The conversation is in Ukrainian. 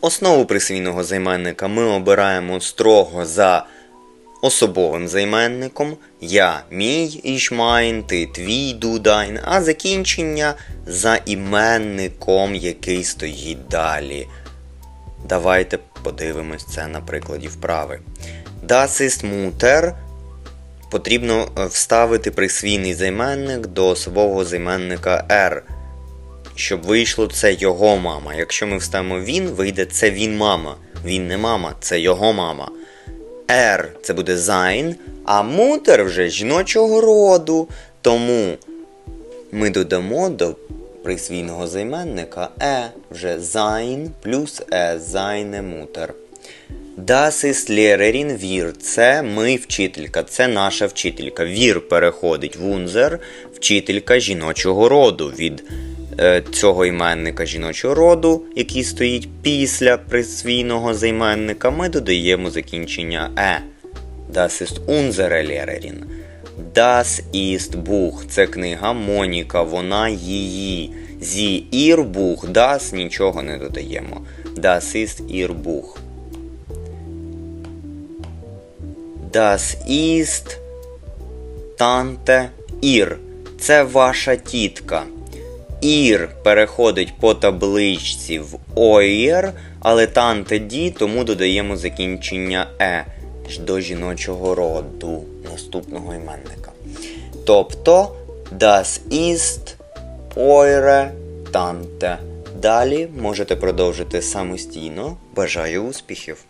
Основу присвійного займенника ми обираємо строго за особовим займенником я, мій, іш майн, ти, твій, ду, дайн, а закінчення за іменником, який стоїть далі. Давайте подивимось це на прикладі вправи. Das ist Mutter потрібно е, вставити присвійний займенник до особового займенника R, щоб вийшло це його мама. Якщо ми вставимо він, вийде це він мама. Він не мама, це його мама. R це буде sein, а мутер вже жіночого роду. Тому ми додамо до присвійного займенника е вже sein плюс е, seine Mutter. Das ist Lehrerin wir. Це ми вчителька, це наша вчителька. Wir переходить в унзер, вчителька жіночого роду. Від цього іменника жіночого роду, який стоїть після присвійного займенника, ми додаємо закінчення е. Das ist unsere Lehrerin. Das ist Buch. Це книга Моніка, вона її. Sie ihr Buch. Das нічого не додаємо. Das ist ihr Buch. Das ist Tante Ір. Це ваша тітка. Ір переходить по табличці в оєр, але танте ді, тому додаємо закінчення е до жіночого роду наступного іменника. Тобто das ist eure Tante. Далі можете продовжити самостійно. Бажаю успіхів!